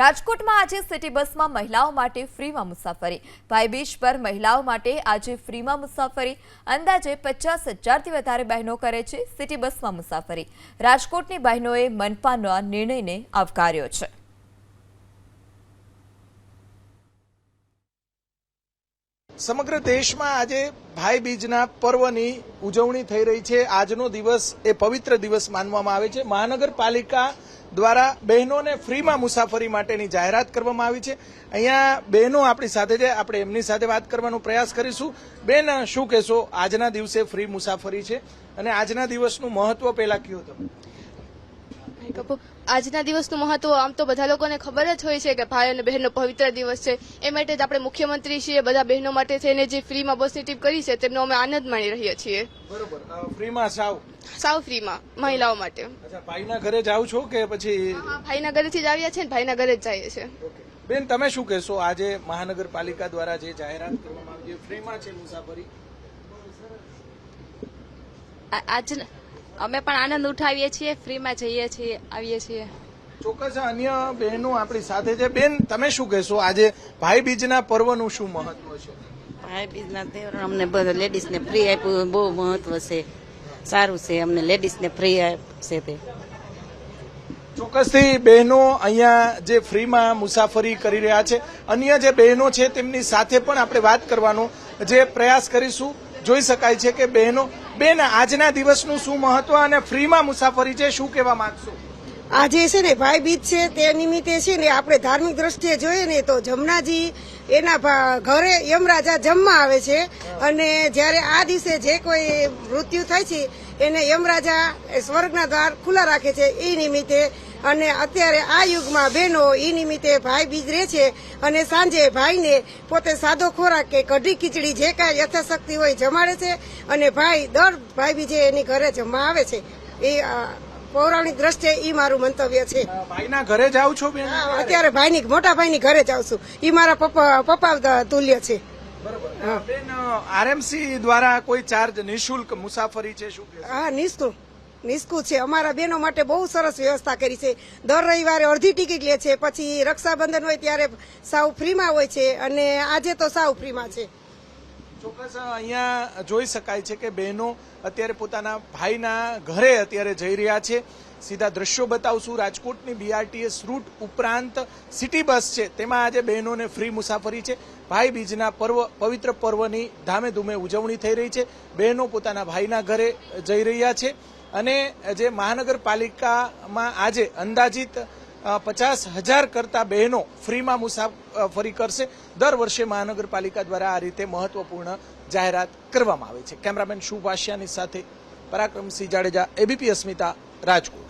રાજકોટમાં આજે સિટી બસમાં મહિલાઓ માટે ફ્રીમાં મુસાફરી. ભાઈબીજ પર મહિલાઓ માટે આજે ફ્રીમાં મુસાફરી. અંદાજે પચાસ હજારથી વધારે બહેનો કરે છે સિટી બસમાં મુસાફરી. રાજકોટની બહેનોએ મનપાના નિર્ણયને આવકાર્યો છે. સમગ્ર દેશમાં આજે ભાઈ બીજના પર્વની ઉજવણી થઈ રહી છે. આજનો દિવસ એ પવિત્ર દિવસ માનવામાં આવે છે. મહાનગરપાલિકા દ્વારા બહેનોને ફ્રીમાં મુસાફરી માટેની જાહેરાત કરવામાં આવી છે. અહીંયા બહેનો આપણી સાથે છે. આપણે એમની સાથે વાત કરવાનો પ્રયાસ કરીશું. બેન, શું કહેશો? આજના દિવસે ફ્રી મુસાફરી છે અને આજના દિવસનું મહત્વ પહેલા કયું હતું આજના દિવસનું મહત્વ આમ તો બધા લોકોને ખબર જ હોય છે કે ભાઈ અને બહેનનો પવિત્ર દિવસ છે. એ માટે જ આપણે મુખ્યમંત્રી છીએ બધા બહેનો માટે થઈને જે ફ્રીમાં બસની ટીપ કરી છે તેમનો અમે આનંદ માણી રહ્યા છીએ. બરોબર. ફ્રીમાં સાવ? સાવ ફ્રીમાં મહિલાઓ માટે. ભાઈના ઘરે જાઉં છો કે પછી ભાઈના ઘરેથી જ આવ્યા છે ને ભાઈના ઘરે જ જઈએ છે બેન તમે શું કહેશો? આજે મહાનગરપાલિકા દ્વારા જે જાહેરાત કરવામાં આવી છે ફ્રીમાં છે મુસાફરી? આ- આજ અમે પણ આનંદ ઉઠાવીએ છીએ ફ્રીમાં જઈએ છીએ આવીએ છીએ. ચોક્કસ અન્ય બહેનો આપણી સાથે છે. બેન તમે શું કહેશો? આજે ભાઈ બીજના પર્વનું શું મહત્વ છે? ભાઈ બીજના તહેવાર અમને બધા લેડીઝને ફ્રી આપ્યું. બહુ મહત્વ છે. સારું છે. અમને લેડીઝને ફ્રી આપશે તે. ચોક્કસથી બહેનો અહીંયા જે ફ્રીમાં મુસાફરી કરી રહ્યા છે અન્ય જે બહેનો છે તેમની સાથે પણ આપણે વાત કરવાનો જે પ્રયાસ કરીશું. જોઈ શકાય છે કે બહેનો બેન, આજના દિવસનું શું મહત્વ અને ફ્રીમાં મુસાફરી છે, શું કહેવા માંગશો? આજે છે ને ભાઈ બીજ છે, તે નિમિત્તે છે ને આપણે ધાર્મિક દ્રષ્ટિએ જોઈએ ને તો જમનાજી એના ઘરે યમરાજા જમવા આવે છે અને જ્યારે આ દિવસે જે કોઈ મૃત્યુ થાય છે, એને યમરાજા સ્વર્ગના દ્વાર ખુલ્લા રાખે છે, એ નિમિત્તે અને અત્યારે આ યુગમાં બહેનો એ નિમિત્તે ભાઈ બીજ રહે છે અને સાંજે ભાઈને પોતે સાદો ખોરાક કે કઢી ખીચડી જે કાંઈ યથાશક્તિ હોય જમાડે છે અને ભાઈ દર ભાઈ બીજે એની ઘરે જમવા આવે છે. એ પૌરાણિક દ્રષ્ટિએ ઈ મારું મંતવ્ય છે. ભાઈના ઘરે જાઉં છો અત્યારે ભાઈની મોટા ભાઈની ઘરે જાઉં છું. ઈ મારા પપ્પા પપ્પા તુલ્ય છે. બરોબર. બેન આરએમસી દ્વારા કોઈ ચાર્જ નિઃશુલ્ક મુસાફરી છે શું હા નિસ્કુ નિસ્કુ છે. અમારા બહેનો માટે બહુ સરસ વ્યવસ્થા કરી છે. દર રવિવારે અડધી ટિકિટ લે છે. પછી રક્ષાબંધન હોય ત્યારે સાવ ફ્રીમાં હોય છે અને આજે તો સાવ ફ્રીમાં છે. ચોક્કસ અહીંયા જોઈ શકાય છે કે બહેનો અત્યારે પોતાના ભાઈના ઘરે અત્યારે જઈ રહ્યા છે. સીધા દ્રશ્યો બતાવશું. રાજકોટની બીઆરટીએસ રૂટ ઉપરાંત સિટી બસ છે. તેમાં આજે બહેનોને ફ્રી મુસાફરી છે. ભાઈ બીજના પર્વ, પવિત્ર પર્વની ધામે ધૂમે ઉજવણી થઈ રહી છે. બહેનો પોતાના ભાઈના ઘરે જઈ રહ્યા છે. અને જે મહાનગરપાલિકામાં આજે અંદાજિત પચાસ હજાર કરતા બહેનો ફ્રીમાં મુસાફરી કરશે. દર વર્ષે મહાનગરપાલિકા દ્વારા આ રીતે મહત્વપૂર્ણ જાહેરાત કરવામાં આવે છે. કેમેરામેન શુભાષ્યાની સાથે પરાક્રમસિંહ જાડેજા, એબીપી અસ્મિતા, રાજકોટ.